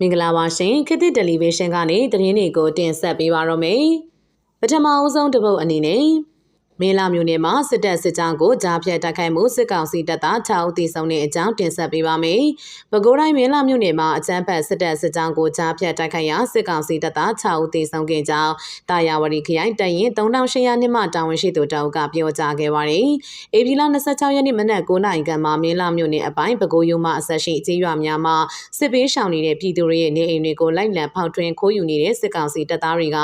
မင်္ဂလာပါရှင်ခေတ်သစ်တယ်လီဗေးရှင်းကနေသတင်းတွေကိုတင်ဆက်ပေးပါရမယ်ပထမအဆုံးတစ်ပုတ်အနေနဲ့ မေလာမျိုးနယ်မှာစစ်တပ်စစ်ကြောင်းကိုကြားဖြတ်တိုက်ခိုက်မှုစစ်ကောင်စီတပ်သား6ဦးသေဆုံးတဲ့အကြောင်းတင်ဆက်ပေးပါမယ်။ပဲခူးတိုင်းမေလာမျိုးနယ်မှာအကြမ်းဖက်စစ်တပ်စစ်ကြောင်းကိုကြားဖြတ်တိုက်ခိုက်ရာစစ်ကောင်စီတပ်သား6ဦးသေဆုံးခဲ့ကြောင်းတာယာဝတီခရိုင်တရင်3800နှစ်မှတာဝန်ရှိသူတအုပ်ကပြောကြားခဲ့ပါတယ်။ဧပြီလ26ရက်နေ့မနက်9:00နာရီခန့်မှာမေလာမျိုးနယ်အပိုင်းပဲခူးရုံမှအဆက်ရှိအကြီးရွာများမှာစစ်ပေးရှောင်နေတဲ့ပြည်သူတွေရဲ့နေအိမ်တွေကိုလိုက်လံဖောက်ထွင်းခိုးယူနေတဲ့စစ်ကောင်စီတပ်သားတွေက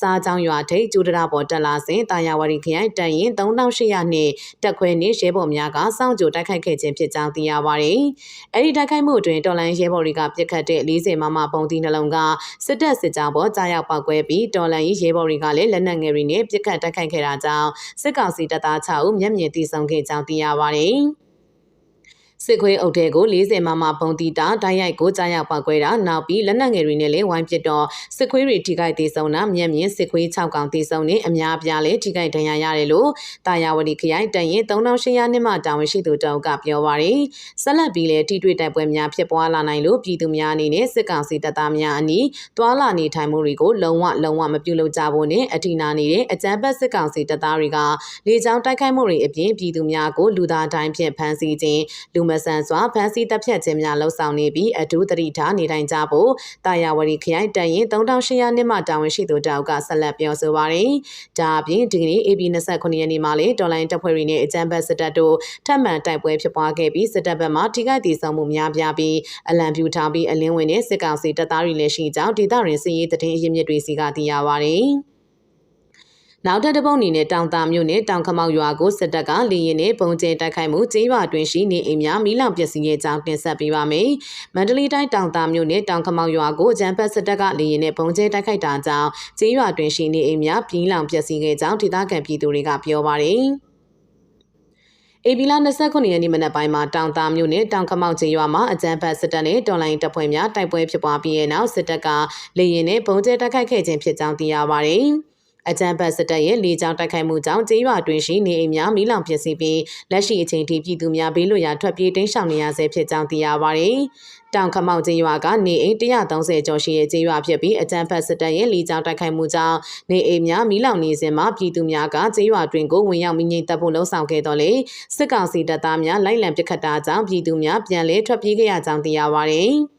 စားကြောင်းရွာထိပ်ကျူဒရာပေါ်တက်လာစဉ်တာယာဝတီခရိုင်တရင်3800နှစ်တက်ခွဲနေရဲဘော်များကစောင့်ကြိုတိုက်ခိုက်ခဲ့ခြင်းဖြစ်ကြောင်းသိရပါတယ်။အဲဒီတိုက်ခိုက်မှုအတွင်းတော်လိုင်းရဲဘော်တွေကပြစ်ခတ်တဲ့40မမပုံသီးနှလုံးကစစ်တပ်စစ်ကြောင်းပေါ်ကြားရောက်ပောက်ကွဲပြီးတော်လိုင်းရဲဘော်တွေကလည်းလက်နက်ငယ်တွေနဲ့ပြစ်ခတ်တိုက်ခိုက်ခဲ့တာကြောင့်စစ်ကောင်စီတပ်သား6ဦးမျက်မြင်သိဆုံးခဲ့ကြောင်းသိရပါတယ်။ စစ်ခွေးအုပ်ထဲကို40မမပုံတီတာဓာတ်ရိုက်ကိုကြားရောက်ပောက်ကွဲတာနောက်ပြီးလက်နက်ငယ်တွေနဲ့လည်းဝိုင်းပစ်တော့စစ်ခွေးတွေထိခိုက်သေးဆုံးတာမျက်မြင်စစ်ခွေး6កောင်သေးဆုံးနေအများပြားလည်းထိခိုက်ဒဏ်ရာရတယ်လို့တာယာဝတီခရိုင်တရင်3800နှစ်မှတာဝန်ရှိသူတောက်ကပြောပါရယ်ဆက်လက်ပြီးလည်းထိတွေ့တိုက်ပွဲများဖြစ်ပွားလာနိုင်လို့ပြည်သူများအနေနဲ့စစ်ကောင်စီတပ်သားများအနီးတွာလာနေထိုင်မှုတွေကိုလုံးဝလုံးဝမပြုလုပ်ကြဖို့နဲ့အထီနာနေတဲ့အကြမ်းဖက်စစ်ကောင်စီတပ်သားတွေကလေကြောင်းတိုက်ခိုက်မှုတွေအပြင်ပြည်သူများကိုလူသားတိုင်းဖြင့်ဖမ်းဆီးခြင်းလူမဆန်စွာဖမ်းဆီးတပ်ဖြတ်ခြင်းများလှုပ်ဆောင်နေပြီးအထူးသတိထားနေထိုင်ကြဖို့တာယာဝတီခရိုင်တရင်3800နှစ်မှတာဝန်ရှိသူတောက်ကဆက်လက်ပြောဆိုပါရယ်။ဒါအပြင်ဒီကနေ့ AB 29ရက်နေ့မှာလေဒေါ်လာတပ်ဖွဲ့တွေနဲ့အကြမ်းဖက်စစ်တပ်တို့ထပ်မံတိုက်ပွဲဖြစ်ပွားခဲ့ပြီးစစ်တပ်ဘက်မှထိခိုက်ဒေဆုံးမှုများပြားပြီးအလံပြူထားပြီးအလင်းဝင်တဲ့စစ်ကောင်စီတပ်သားတွေလည်းရှိကြောင်းဒေသရင်းစစ်ရေးတရင်အရင်းမြစ်တွေစီကသိရပါရယ်။ နောက်ထပ်တစ်ပုတ်အနေနဲ့တောင်တာမြို့နယ်တောင်ခမောက်ရွာကိုစစ်တပ်ကလေရင်နဲ့ပုံကျဲတိုက်ခိုက်မှုကျေးရွာတွင်ရှိနေအိမ်များမီးလောင်ပျက်စီးခဲ့ကြောင်းတင်ဆက်ပေးပါမယ်။မန္တလေးတိုင်းတောင်တာမြို့နယ်တောင်ခမောက်ရွာကိုအကြမ်းဖက်စစ်တပ်ကလေရင်နဲ့ပုံကျဲတိုက်ခိုက်တာကြောင့်ကျေးရွာတွင်ရှိနေအိမ်များပြည်လောင်ပျက်စီးခဲ့ကြောင်းဒေသခံပြည်သူတွေကပြောပါတယ်။အေဘီလာ29ရက်နေ့မနက်ပိုင်းမှာတောင်သားမြို့နယ်တောင်ခမောက်ကျေးရွာမှာအကြမ်းဖက်စစ်တပ်နဲ့တော်လိုင်းတပ်ဖွဲ့များတိုက်ပွဲဖြစ်ပွားပြီးတဲ့နောက်စစ်တပ်ကလေရင်နဲ့ပုံကျဲတိုက်ခိုက်ခဲ့ခြင်းဖြစ်ကြောင်းသိရပါတယ်။ အကြံဖတ်စစ်တပ်ရဲ့လေကြောင်းတိုက်ခိုက်မှုကြောင့်ကျေးရွာတွင်ရှိနေအိမ်များမီးလောင်ပျက်စီးပြီးလက်ရှိအချိန်ထိပြည်သူများဘေးလွတ်ရာထွက်ပြေးတိမ်းရှောင်နေရဆဲဖြစ်ကြောင်းသိရပါတယ်။တောင်ခမောက်ကျေးရွာကနေအိမ်130ကျော်ရှိတဲ့ကျေးရွာဖြစ်ပြီးအကြံဖတ်စစ်တပ်ရဲ့လေကြောင်းတိုက်ခိုက်မှုကြောင့်နေအိမ်များမီးလောင်နေစဉ်မှာပြည်သူများကကျေးရွာတွင်ကိုဝင်ရောက်မိငိမ့်တပ်ဖို့လှုံ့ဆော်ခဲ့တော့လေစစ်ကောင်စီတပ်သားများလိုက်လံပစ်ခတ်တာကြောင့်ပြည်သူများပြန်လည်ထွက်ပြေးခဲ့ရကြောင်းသိရပါတယ်။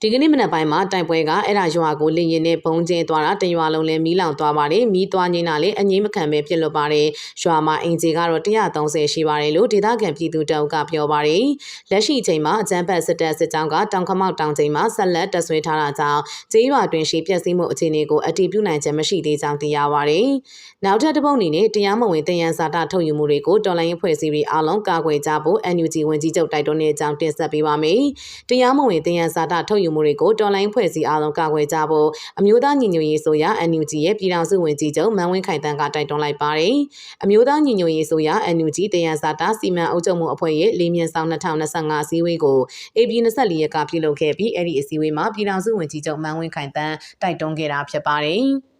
ဒီကနေ့မနက်ပိုင်းမှာတိုက်ပွဲကအဲ့ဒါရွာကိုလင်းရင်နဲ့ဘုံကျင်းသွားတာတရွာလုံးလည်းမီးလောင်သွားပါတယ်မီးသွားငိမ့်တာလည်းအငိမ့်မခံပဲဖြစ်လွတ်ပါတယ်ရွာမှာအင်ဂျီကတော့130ရှိပါတယ်လို့ဒေသခံပြည်သူတအုပ်ကပြောပါတယ်လက်ရှိအချိန်မှာအကြမ်းဖက်စစ်တပ်စစ်ကြောင်းကတောင်ခမောက်တောင်ချိန်မှာဆက်လက်တပ်ဆွဲထားတာကြောင့်ကျေးရွာတွင်ရှိပျက်စီးမှုအခြေအနေကိုအတည်ပြုနိုင်ခြင်းမရှိသေးကြောင်းသိရပါတယ်နောက်ထပ်တစ်ပုတ်အနေနဲ့တရားမဝင်တယံစာတထုတ်ယူမှုတွေကိုတော်လိုင်းအဖွဲ့အစည်းတွေအားလုံးကာကွယ်ကြဖို့ NUG ဝန်ကြီးချုပ်တိုက်တွန်းတဲ့အကြောင်းတင်ဆက်ပေးပါမယ်တရားမဝင်တယံစာတထုတ်ယူမှုတွေကိုတော်လိုင်းဖွဲ့စည်းအားလုံးကာကွယ်ကြဖို့အမျိုးသားညီညွတ်ရေးဆိုရ NUG ရဲ့ပြည်ထောင်စုဝန်ကြီးချုပ်မန်ဝင်းခိုင်တန်းကတိုက်တွန်းလိုက်ပါတယ်။အမျိုးသားညီညွတ်ရေးဆိုရ NUG တယံဇာတာစီမံအုပ်ချုပ်မှုအဖွဲ့ရဲ့လေးမြင့်ဆောင်2025အစည်းအဝေးကို AB 24ရက်ကပြုလုပ်ခဲ့ပြီးအဲ့ဒီအစည်းအဝေးမှာပြည်ထောင်စုဝန်ကြီးချုပ်မန်ဝင်းခိုင်တန်းတိုက်တွန်းခဲ့တာဖြစ်ပါတယ်။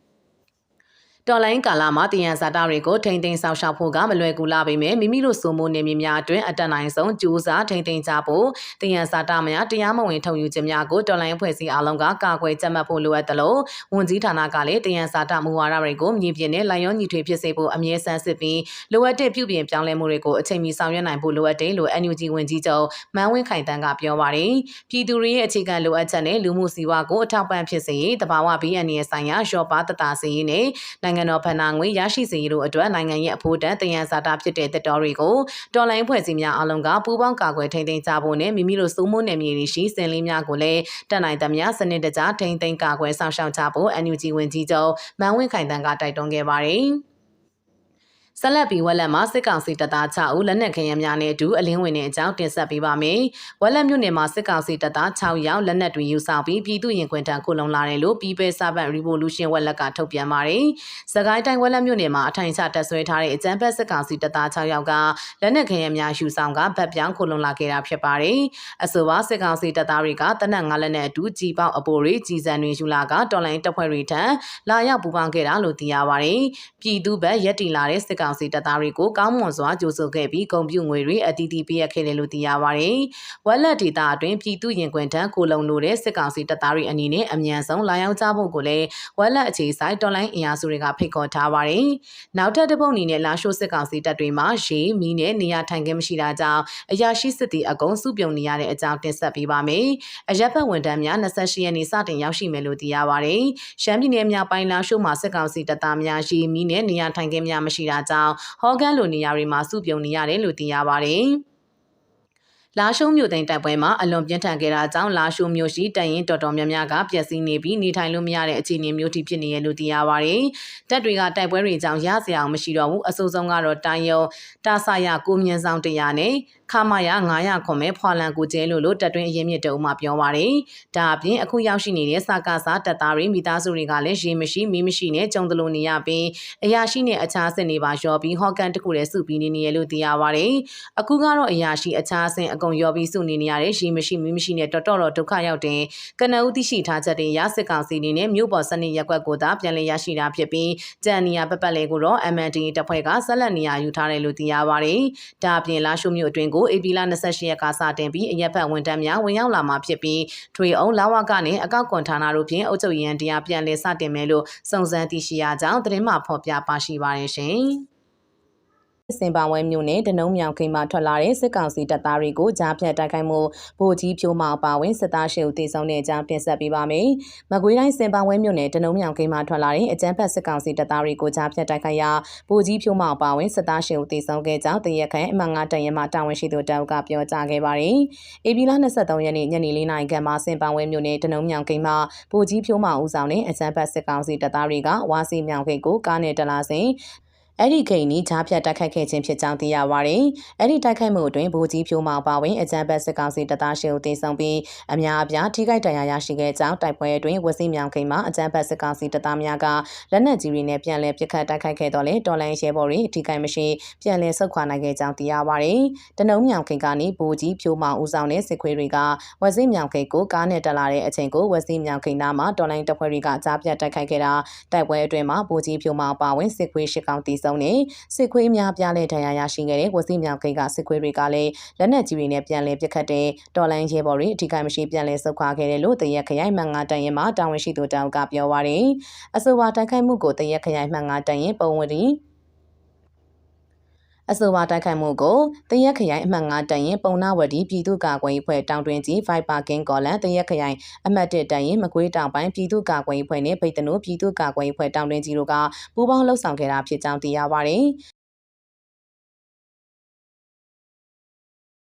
တော်လိုင်းကာလာမှာတယံဇာတာတွေကိုထိမ့်သိမ်းဆောင်ရှောက်ဖို့ကမလွယ်ကူလာပေမဲ့မိမိတို့စုံမိုးနေမြေများအတွင်းအတက်နိုင်ဆုံးကြိုးစားထိမ့်သိမ်းကြဖို့တယံဇာတာများတရားမဝင်ထုတ်ယူခြင်းများကိုတော်လိုင်းအဖွဲ့အစည်းအလုံးကကာကွယ်ကြက်မှတ်ဖို့လိုအပ်တယ်လို့ဝန်ကြီးဌာနကလည်းတယံဇာတာမူဝါဒတွေကိုမြည်ပြင်းနဲ့လိုင်ရောညီထွေဖြစ်စေဖို့အမြဲဆန်းစစ်ပြီးလိုအပ်တဲ့ပြုပြင်ပြောင်းလဲမှုတွေကိုအချိန်မီဆောင်ရွက်နိုင်ဖို့လိုအပ်တယ်လို့ NUG ဝန်ကြီးချုပ်မန်းဝင်းခိုင်တန်းကပြောပါတယ်ပြည်သူတွေရဲ့အခြေခံလိုအပ်ချက်နဲ့လူမှုစီးပွားကိုအထောက်ပံ့ဖြစ်စေရေးတဘာဝ BNN ရဲ့ဆိုင်ရာရော့ပါတတာစေရေးနဲ့နိုင်ငံတော်ဗဏ္ဍာငွေရရှိစေရေးတို့အတွက်နိုင်ငံရဲ့အဖို့တန်တယံဇာတာဖြစ်တဲ့တက်တော်တွေကိုတော်လိုင်းဖွဲ့စည်းများအလုံးကပူးပေါင်းကာကွယ်ထိန်းသိမ်းကြဖို့နဲ့မိမိတို့စိုးမိုးနယ်မြေတွေရှိစင်လေးများကိုလည်းတက်နိုင်သမျှစနစ်တကျထိန်းသိမ်းကာကွယ်ဆောင်ရှောက်ကြဖို့ NUG ဝန်ကြီးချုပ်မန်ဝင်းခိုင်တန်းကတိုက်တွန်းခဲ့ပါတယ်။ ဆက်လက်ပြီးဝက်လက်မှာစစ်ကောင်စီတပ်သား6ဦးလက်နက်ခဲယမ်းများနဲ့အတူအလင်းဝင်တဲ့အကြောင်းတင်ဆက်ပေးပါမယ်။ဝက်လက်မြို့နယ်မှာစစ်ကောင်စီတပ်သား6ယောက်လက်နက်တွေယူဆောင်ပြီးပြည်သူရင်ခွင်တန်းခုလုံလာတယ်လို့ People Servant Revolution ဝက်လက်ကထုတ်ပြန်ပါတယ်။စကိုင်းတိုင်းဝက်လက်မြို့နယ်မှာအထိုင်ချတပ်ဆွဲထားတဲ့အကြမ်းဖက်စစ်ကောင်စီတပ်သား6ယောက်ကလက်နက်ခဲယမ်းများယူဆောင်ကဗတ်ပြောင်းခုလုံလာခဲ့တာဖြစ်ပါတယ်။အဆိုပါစစ်ကောင်စီတပ်သားတွေကတနက်၅လက်နဲ့အတူကြီးပေါက်အပိုတွေကြီးစံတွေယူလာကတော်လိုင်းတပ်ဖွဲ့တွေထံလာရောက်ပူးပေါင်းခဲ့တာလို့သိရပါတယ်။ပြည်သူ့ဘက်ရက်တီလာတဲ့စစ်ကောင်ကောင်စီတပ်သားတွေကိုကောင်းမွန်စွာကြိုဆိုခဲ့ပြီးဂုံပြူငွေတွေအတီးတီးပေးရခဲ့တယ်လို့သိရပါတယ်။ဝက်လက်ဒေတာအတွင်းပြည်သူရင်ခွင်ထမ်းကိုလုံလို့တဲ့စစ်ကောင်စီတပ်သားတွေအနေနဲ့အမြန်ဆုံးလာရောက်ကြဖို့ကိုလည်းဝက်လက်အခြေဆိုင်တော်လိုင်းအင်အားစုတွေကဖိတ်ခေါ်ထားပါတယ်။နောက်ထပ်တစ်ပုတ်အနေနဲ့လာရှိုးစစ်ကောင်စီတပ်တွေမှာရေမီးနဲ့နေရာထိုင်ခင်းမရှိတာကြောင့်အရာရှိစစ်တီအကုံစုပြုံနေရတဲ့အကြောင်းတင်ဆက်ပေးပါမယ်။အရက်ဖက်ဝန်ထမ်းများ28ရက်နေ့စတင်ရောက်ရှိမယ်လို့သိရပါတယ်။ရှမ်းပြည်နယ်မြောက်ပိုင်းလာရှိုးမှာစစ်ကောင်စီတပ်သားများရေမီးနဲ့နေရာထိုင်ခင်းများမရှိတာကြောင့်ဟော်ဂန်လိုနေရာတွေမှာစုပြုံနေရတယ်လို့သိရပါတယ်။ လာရှုံမြို့သိမ်းတိုက်ပွဲမှာအလွန်ပြင်းထန်ခဲ့တာကြောင့်လာရှုံမြို့ရှိတရင်တော်တော်များများကပျက်စီးနေပြီးနေထိုင်လို့မရတဲ့အခြေအနေမျိုးထိဖြစ်နေရလို့သိရပါတယ်။တပ်တွေကတိုက်ပွဲတွေကြောင့်ရစရာမရှိတော့ဘူးအဆိုးဆုံးကတော့တိုင်းရုံတာဆာရကိုမြင့်ဆောင်တရားနဲ့ခမာယာ900ခွန်မဲ့ဖွာလန်ကိုကျဲလို့လို့တပ်တွင်းအရင်မြစ်တုံးမှပြောပါတယ်။ဒါအပြင်အခုရောက်ရှိနေတဲ့စကားစားတပ်သားတွေမိသားစုတွေကလည်းရေမရှိမီးမရှိနဲ့ကြုံတလို့နေရပြီးအရာရှိနဲ့အခြားစစ်နေပါရော်ပြီးဟော့ကန်တခုလည်းစုပြီးနေနေရလို့သိရပါတယ်။အခုကတော့အရာရှိအခြားဆင်အကုန်ရော်ပြီးစုနေနေရတဲ့ရေမရှိမီးမရှိနဲ့တော်တော်တော့ဒုက္ခရောက်တဲ့ကနဦးသိရှိထားချက်တွေရစစ်ကောင်စီနေနဲ့မြို့ပေါ်စနစ်ရက်ကွက်ကိုသာပြန်လည်ရရှိတာဖြစ်ပြီးကြံနေရပပတ်လေကိုတော့ MND တပ်ဖွဲ့ကဆက်လက်နေရယူထားတယ်လို့သိရပါတယ်။ဒါအပြင်လာရှုမြို့အတွင်းကို AP လ28ရက်ကစတင်ပြီးအရက်ဖက်ဝန်တန်းများဝင်ရောက်လာမှာဖြစ်ပြီးထွေအောင်လာဝကနဲ့အကောက်ကွန်ဌာနတို့ဖြင့်အုပ်ချုပ်ရေးတရားပြန်လည်စတင်မယ်လို့စုံစမ်းသိရှိရကြောင်းသတင်းမှဖော်ပြပါရှိပါတယ်ရှင်။ စင်ပါဝဲမြို့နယ်တနုံမြောင်ခိန်မှထွက်လာတဲ့စစ်ကောင်စီတပ်သားတွေကိုကြားဖြတ်တိုက်ခိုက်မှုဗိုလ်ကြီးဖြိုးမောင်ပါဝင်စစ်သားရှေဦးတည်ဆောင်တဲ့အကြောင်းတင်ဆက်ပေးပါမယ်။မကွေးတိုင်းစင်ပါဝဲမြို့နယ်တနုံမြောင်ခိန်မှထွက်လာတဲ့အကြမ်းဖက်စစ်ကောင်စီတပ်သားတွေကိုကြားဖြတ်တိုက်ခိုက်ရာဗိုလ်ကြီးဖြိုးမောင်ပါဝင်စစ်သားရှေဦးတည်ဆောင်ခဲ့ကြောင်းတရက်ခန့်အမှန်ငါတန်ရမတာဝန်ရှိသူတအုပ်ကပြောကြားခဲ့ပါတယ်။ AP လ23ရက်နေ့ညနေ4နာရီခန့်မှာစင်ပါဝဲမြို့နယ်တနုံမြောင်ခိန်မှဗိုလ်ကြီးဖြိုးမောင်ဦးဆောင်တဲ့အကြမ်းဖက်စစ်ကောင်စီတပ်သားတွေကဝါစီမြောင်ခိန်ကိုကားနဲ့တလာစဉ် အဲ့ဒီခိန်နီဂျားဖြတ်တိုက်ခိုက်ခဲ့ခြင်းဖြစ်ကြောင်းသိရပါတယ်။အဲ့ဒီတိုက်ခိုက်မှုအတွင်းဗိုလ်ကြီးဖြိုးမောင်ပါဝင်အကြံဘက်စစ်ကောင်စီတပ်သားရှေကိုတင်ဆောင်ပြီးအများအပြားထိခိုက်ဒဏ်ရာရရှိခဲ့ကြောင်းတိုက်ပွဲအတွင်းဝစီမြောင်ခိန်မှာအကြံဘက်စစ်ကောင်စီတပ်သားများကလက်နက်ကြီးတွေနဲ့ပြန်လည်ပစ်ခတ်တိုက်ခိုက်ခဲ့တော့လေတော်လိုင်းရဲဘော်တွေထိခိုက်မရှိပြန်လည်ဆုတ်ခွာနိုင်ခဲ့ကြောင်းသိရပါတယ်။တနုံမြောင်ခိန်ကနေဗိုလ်ကြီးဖြိုးမောင်ဦးဆောင်တဲ့စစ်ခွေးတွေကဝစီမြောင်ခိန်ကိုကားနဲ့တက်လာတဲ့အချိန်ကိုဝစီမြောင်ခိန်နာမှာတော်လိုင်းတပ်ဖွဲ့တွေကကြားပြတ်တိုက်ခိုက်ခဲ့တာတိုက်ပွဲအတွင်းမှာဗိုလ်ကြီးဖြိုးမောင်ပါဝင်စစ်ခွေးရှစ်ကောင်တီဆုံးနေစစ်စစ်ခွေးများပြားလဲဒဏ်ရာရရှိခဲ့တဲ့ဝစီမြောင်ခိတ်ကစစ်ခွေးတွေကလည်းလက်နက်ကြီးတွေနဲ့ပြန်လည်ပစ်ခတ်တဲ့တော်လိုင်းရဲဘော်တွေအထူးကိမရှိပြန်လည်ဆုတ်ခွာခဲ့တယ်လို့တရက်ခရိုင်မှန်ငါတန်ရင်မှာတာဝန်ရှိသူတောင်ကပြောပါရယ်အဆိုပါတိုက်ခိုက်မှုကိုတရက်ခရိုင်မှန်ငါတန်ရင်ပုံဝတီ အဆိုပါတိုက်ခိုက်မှုကိုတရက်ခရိုင်အမှတ်9တန်ရင်ပုံနာဝတီပြည်သူ့ကာကွယ်ရေးဖွဲ့တောင်တွင်ကြီး Viper King ကော်လန်တရက်ခရိုင်အမှတ်1တန်ရင်မကွေးတောင်ပိုင်းပြည်သူ့ကာကွယ်ရေးဖွဲ့နဲ့ဗိတ်တနိုးပြည်သူ့ကာကွယ်ရေးဖွဲ့တောင်တွင်ကြီးတို့ကပူးပေါင်းလှုပ်ဆောင်ခဲ့တာဖြစ်ကြောင်းသိရပါတယ်